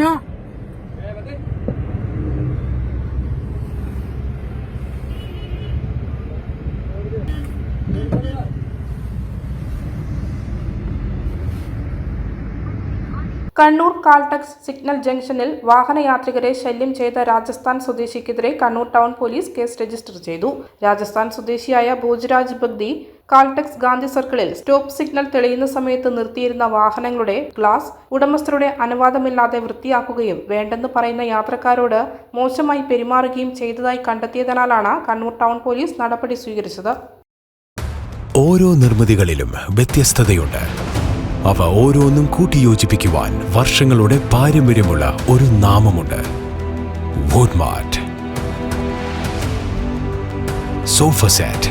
No Kannur Caltex signal ജംഗ്ഷനിൽ വാഹനയാത്രികരെ ശല്യം ചെയ്ത Rajasthan സ്വദേശിക്കെതിരെ Kannur town police case register ചെയ്തു. രാജസ്ഥാൻ സ്വദേശിയായ ഭോജ്രാജ് ബഗ്ദി കാൽടെക്സ് ഗാന്ധി സർക്കിളിൽ സ്റ്റോപ്പ് സിഗ്നൽ തെളിയുന്ന സമയത്ത് നിർത്തിയിരുന്ന വാഹനങ്ങളുടെ ഗ്ലാസ് ഉടമസ്ഥരുടെ അനുവാദമില്ലാതെ വൃത്തിയാക്കുകയും വേണ്ടെന്ന് പറയുന്ന യാത്രക്കാരോട് മോശമായി പെരുമാറുകയും ചെയ്തതായി കണ്ടെത്തിയതിനാലാണ് കണ്ണൂർ ടൗൺ പോലീസ് നടപടി സ്വീകരിച്ചത്. ഓരോ നിർമ്മിതികളിലും വ്യത്യസ്തതയുണ്ട്. അവ ഓരോന്നും കൂട്ടിയോജിപ്പിക്കുവാൻ വർഷങ്ങളുടെ പാരമ്പര്യമുള്ള ഒരു നാമമുണ്ട്. Woodmart sofa set